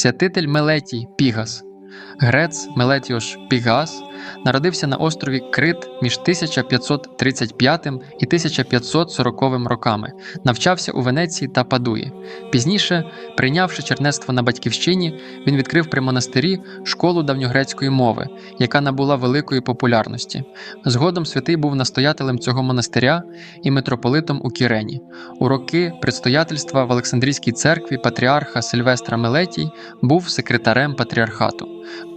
святитель Мелетій Пігас. грець Мелетіош Пігас народився на острові Крит між 1535 і 1540 роками, навчався у Венеції та Падуї. Пізніше, прийнявши чернецтво на батьківщині, він відкрив при монастирі школу давньогрецької мови, яка набула великої популярності. Згодом святий був настоятелем цього монастиря і митрополитом у Кірені. У роки предстоятельства в Олександрійській церкві патріарха Сильвестра Мелетій був секретарем патріархату.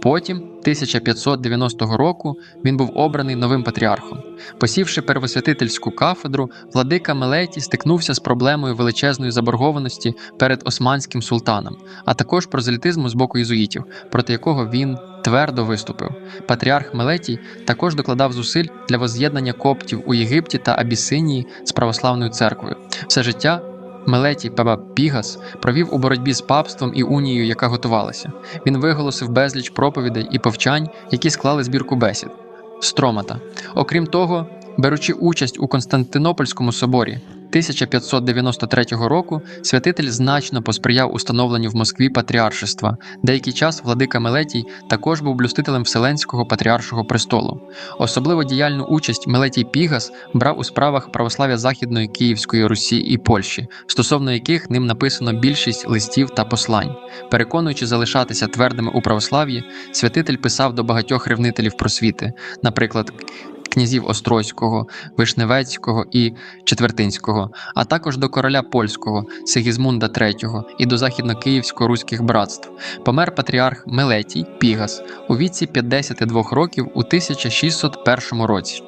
Потім, 1590 року, він був обраний новим патріархом. Посівши первосвятительську кафедру, владика Мелетій стикнувся з проблемою величезної заборгованості перед османським султаном, а також прозелітизму з боку єзуїтів, проти якого він твердо виступив. Патріарх Мелетій також докладав зусиль для возз'єднання коптів у Єгипті та Абісинії з православною церквою. Все життя Мелетій Пеба Пігас провів у боротьбі з папством і унією, яка готувалася. Він виголосив безліч проповідей і повчань, які склали збірку бесід. Стромата. Окрім того, беручи участь у Константинопольському соборі 1593 року, святитель значно посприяв установленню в Москві патріаршества. Деякий час владика Мелетій також був блюстителем Вселенського патріаршого престолу. Особливо діяльну участь Мелетій Пігас брав у справах православ'я Західної Київської Русі і Польщі, стосовно яких ним написано більшість листів та послань. Переконуючи залишатися твердими у православ'ї, святитель писав до багатьох ревнителів просвіти, наприклад, князів Острозького, Вишневецького і Четвертинського, а також до короля польського Сигізмунда III і до західнокиївсько-руських братств. Помер патріарх Мелетій Пігас у віці 52 років у 1601 році.